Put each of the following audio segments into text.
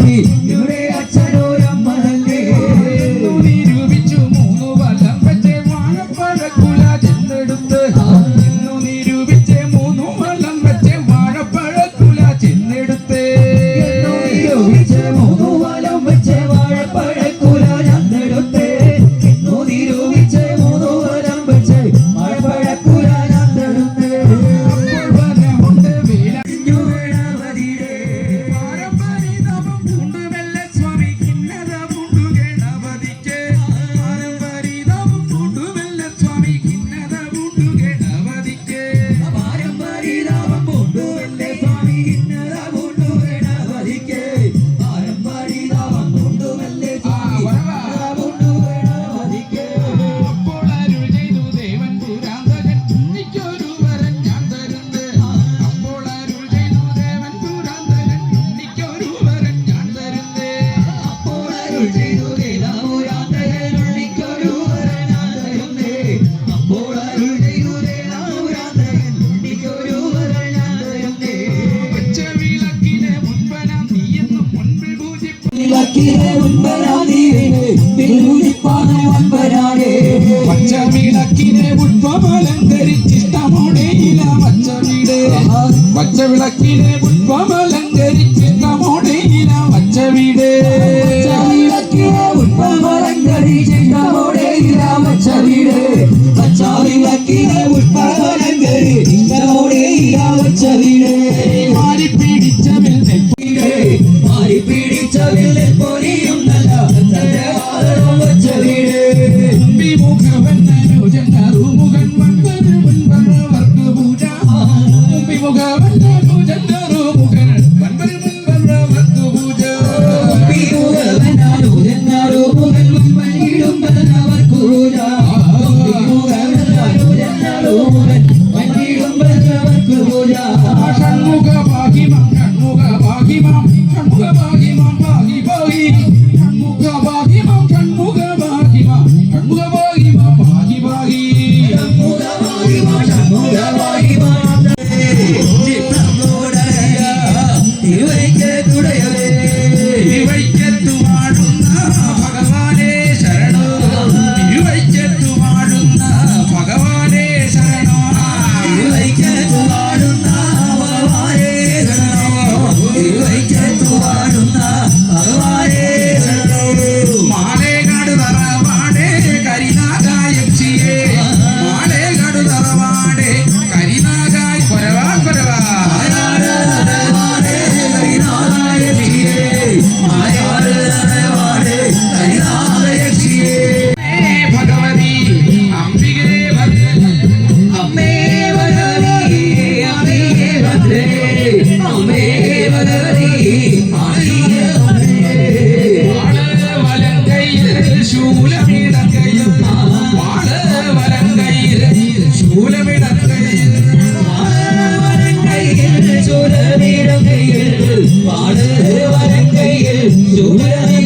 に do it now. പച്ചവിളക്കിനെ ഉത്പമലങ്കരിച്ചിഷ്ടമോടെ ഇല പച്ചവിട പച്ചവിളക്കിനെ ഉത്പമലങ്ക ചൂരമീടുകയിൽ പാട് വരക്കയിൽ ചൂരമീ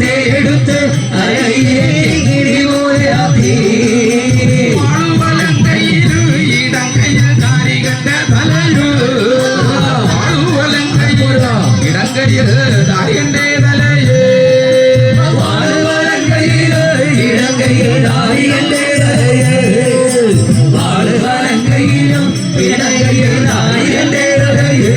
தேடுத்து அலையே கிரிவோயாபி இடங்கையில் தாரி கண்டே தலையே வாழ்வரங்கையில் இடங்கையில் தாரி கண்டே வாழ்வரங்கையிலும் இடங்கையில் தாரி கண்டே தலையே